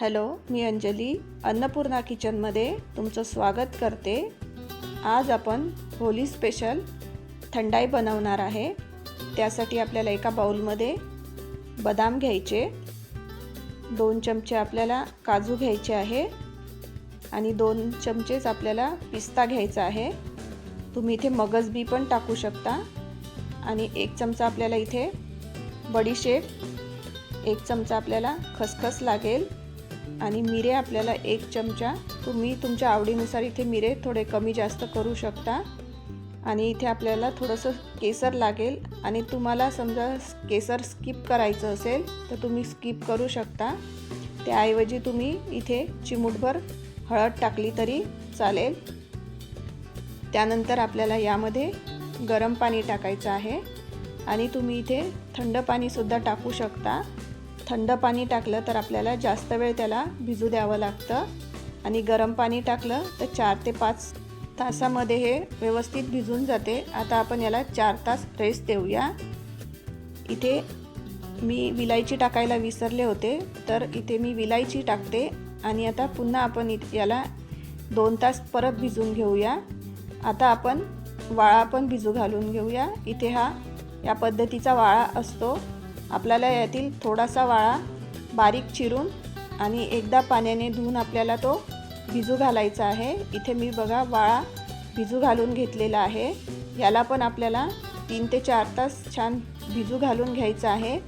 Hello मी अंजली अन्नपूर्णा किचनमध्ये तुमचं स्वागत करते. आज आपण होली स्पेशल थंडाई बनवणार आहे. त्यासाठी आपल्याला एका बाऊलमध्ये बदाम घ्यायचे दोन चमचे आपल्याला काजू घ्यायचे आहे आणि दोन चमचेच आपल्याला पिस्ता घ्यायचा आहे. तुम्ही इथे मगज बी पण टाकू शकता आणि एक चमचा आपल्याला इथे बडीशेप एक चमचा आपल्याला खसखस लागेल. आणि मिरे आपल्याला एक चमचा. तुम्ही तुमच्या आवडीनुसार इथे मिरे थोडे कमी जास्त करू शकता. आणि इथे आपल्याला थोडंसं केसर लागेल. आणि तुम्हाला समजा केसर स्किप करायचं असेल तर तुम्ही स्किप करू शकता. त्याऐवजी तुम्ही इथे चिमूटभर हळद टाकली तरी चालेल. त्यानंतर आपल्याला यामध्ये गरम पाणी टाकायचं आहे. आणि तुम्ही इथे थंड पाणीसुद्धा टाकू शकता. थंड पाणी टाकलं तर आपल्याला जास्त वेळ त्याला भिजू द्यावं लागतं. आणि गरम पाणी टाकलं तर चार ते पाच तासामध्ये हे व्यवस्थित भिजून जाते. आता आपण याला चार तास रेस्ट देऊया. इथे मी विलायची टाकायला विसरले होते तर इथे मी विलायची टाकते. आणि आता पुन्हा आपण इत याला दोन तास परत भिजून घेऊया. आता आपण वाळा पण भिजू घालून घेऊया. इथे हा या पद्धतीचा वाळा असतो. आपल्याला यातील थोडासा वाळा बारीक चिरून आणि एकदा पाण्याने धुवून आपल्याला तो भिजू घालायचा आहे. इथे मी बघा वाळा भिजू घालून घेतलेला आहे. याला पण आपल्याला तीन ते चार तास छान भिजू घालून घ्यायचं आहे.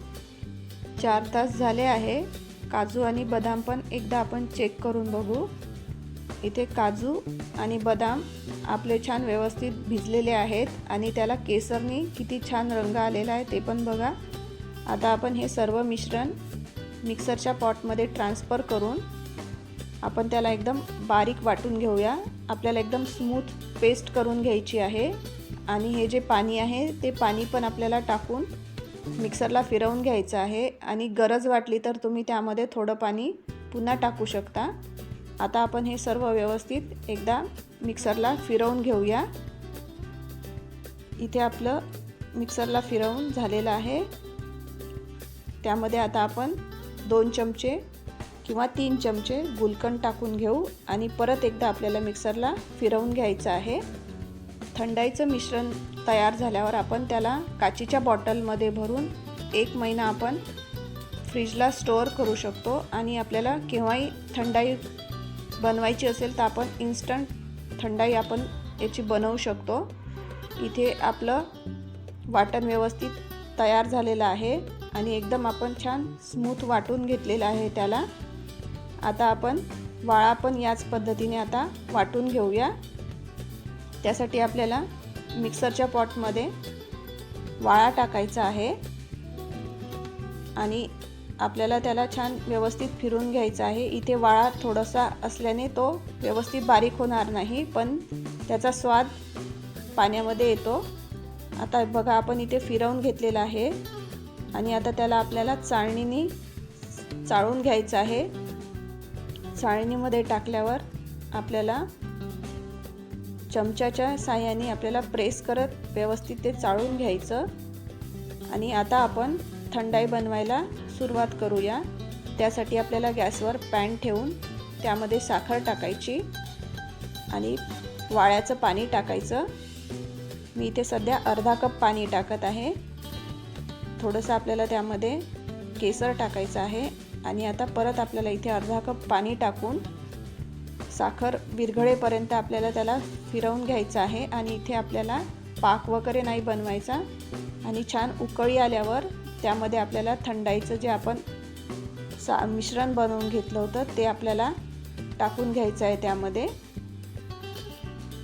चार तास झाले आहे. काजू आणि बदाम पण एकदा आपण चेक करून बघू. इथे काजू आणि बदाम आपले छान व्यवस्थित भिजलेले आहेत आणि त्याला केसरनी किती छान रंग आलेला आहे ते पण बघा. आता आपण हे सर्व मिश्रण मिक्सरच्या पॉटमध्ये ट्रान्सफर करून आपण त्याला एकदम बारीक वाटून घेऊया. आपल्याला एकदम स्मूथ पेस्ट करून घ्यायची आहे. आणि हे जे पाणी आहे ते पाणी पण आपल्याला टाकून मिक्सरला फिरवून घ्यायचं आहे. आणि गरज वाटली तर तुम्ही त्यामध्ये थोडं पाणी पुन्हा टाकू शकता. आता आपण हे सर्व व्यवस्थित एकदा मिक्सरला फिरवून घेऊया. इथे आपलं मिक्सरला फिरवून झालेलं आहे. त्यामध्ये आता आपण दोन चमचे किंवा तीन चमचे गुलकंद टाकून घेऊ आणि परत एकदा आपल्याला मिक्सरला फिरवून घ्यायचं आहे. थंडाईचं मिश्रण तयार झाल्यावर आपण त्याला काचीच्या बॉटलमध्ये भरून एक महिना आपण फ्रीजला स्टोअर करू शकतो आणि आपल्याला केव्हाही थंडाई बनवायची असेल तर आपण इन्स्टंट थंडाई आपण याची बनवू शकतो. इथे आपलं वाटण व्यवस्थित तयार झालेला आहे आणि एकदम आपण छान स्मूथ वाटून घेतलेलं आहे त्याला. आता आपण वाळा पण याच पद्धतीने आता वाटून घेऊया. त्यासाठी आपल्याला मिक्सरच्या पॉटमध्ये वाळा टाकायचा आहे. आणि आपल्याला त्याला छान व्यवस्थित फिरून घ्यायचा आहे. इथे वाळा थोडासा असल्याने तो व्यवस्थित बारीक होणार नाही पण त्याचा स्वाद पाण्यामध्ये येतो. आता बघा आपण इथे फिरवून घेतलेलं आहे. आणि आता त्याला आपल्याला चाळणीने चाळून घ्यायचं आहे. चाळणीमध्ये टाकल्यावर आपल्याला चमच्याच्या साह्याने आपल्याला प्रेस करत व्यवस्थित ते चाळून घ्यायचं. आणि आता आपण थंडाई बनवायला सुरुवात करूया. त्यासाठी आपल्याला गॅसवर पॅन ठेवून त्यामध्ये साखर टाकायची आणि वाळ्याचं पाणी टाकायचं. मी इथे सध्या अर्धा कप पाणी टाकत आहे. थोडंसं आपल्याला त्यामध्ये केसर टाकायचं आहे आणि आता परत आपल्याला इथे अर्धा कप पाणी टाकून साखर विरघळेपर्यंत आपल्याला त्याला फिरवून घ्यायचं आहे आणि इथे आपल्याला पाक वगैरे नाही बनवायचा आणि छान उकळी आल्यावर त्यामध्ये आपल्याला थंडाईचं जे आपण सा मिश्रण बनवून घेतलं होतं ते आपल्याला टाकून घ्यायचं आहे त्यामध्ये.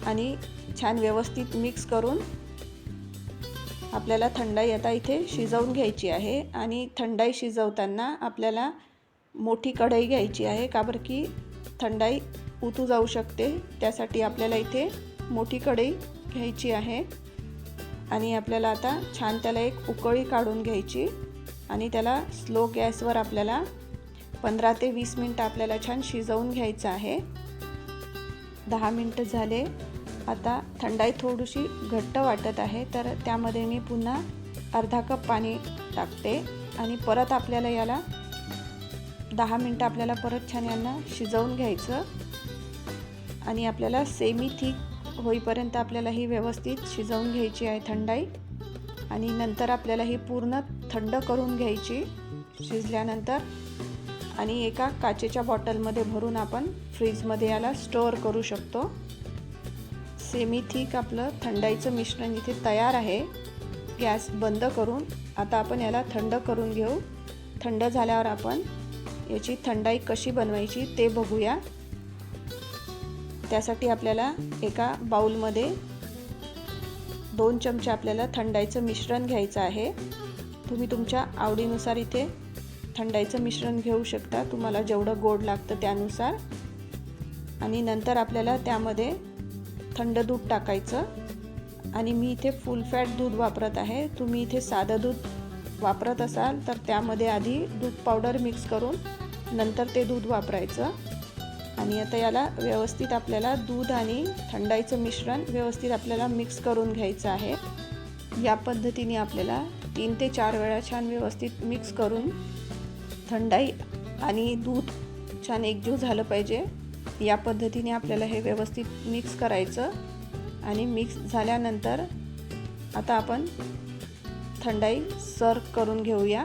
आणि छान व्यवस्थित मिक्स करून आपल्याला थंडाई आता इथे शिजवून घ्यायची आहे आणि थंडाई शिजवताना आपल्याला मोठी कढई घ्यायची आहे का बरं की थंडाई उतू जाऊ शकते? त्यासाठी आपल्याला इथे मोठी कढई घ्यायची आहे आणि आपल्याला आता छान त्याला एक उकळी काढून घ्यायची आणि त्याला स्लो गॅसवर आपल्याला पंधरा ते वीस मिनटं आपल्याला छान शिजवून घ्यायचं आहे. दहा मिनटं झाले. आता थंडाई थोडीशी घट्ट वाटत आहे तर त्यामध्ये मी पुन्हा अर्धा कप पाणी टाकते आणि परत आपल्याला याला दहा मिनटं आपल्याला परत छान यांना शिजवून घ्यायचं. आणि आपल्याला सेमी थिक होईपर्यंत आपल्याला ही व्यवस्थित शिजवून घ्यायची आहे थंडाई. आणि नंतर आपल्याला ही पूर्ण थंड करून घ्यायची शिजल्यानंतर. आणि एका काचेच्या बॉटलमध्ये भरून आपण फ्रीजमध्ये याला स्टोअर करू शकतो. सेमी थिक आपलं थंडाईचं मिश्रण इथे तयार आहे. गॅस बंद करून आता आपण याला थंड करून घेऊ. थंड झाल्यावर आपण याची थंडाई कशी बनवायची ते बघूया. त्यासाठी आपल्याला एका बाऊलमध्ये दोन चमचे आपल्याला थंडाईचं मिश्रण घ्यायचं आहे. तुम्ही तुमच्या आवडीनुसार इथे थंडाईचं मिश्रण घेऊ शकता. तुम्हाला जेवढं गोड लागतं त्यानुसार. आणि नंतर आपल्याला त्यामध्ये थंड दूध टाकायचं. आणि मी इथे फुल फॅट दूध वापरत आहे. तुम्ही इथे साधं दूध वापरत असाल तर त्यामध्ये आधी दूध पावडर मिक्स करून नंतर ते दूध वापरायचं. आणि आता याला व्यवस्थित आपल्याला दूध आणि थंडाईचं मिश्रण व्यवस्थित आपल्याला मिक्स करून घ्यायचं आहे. या पद्धतीने आपल्याला तीन ते चार वेळा छान व्यवस्थित मिक्स करून थंडाई आणि दूध छान एकजीव झालं पाहिजे. या पद्धतीने आपल्याला हे व्यवस्थित मिक्स करायचं आणि मिक्स झाल्यानंतर आता आपण थंडाई सर्व करून घेऊया.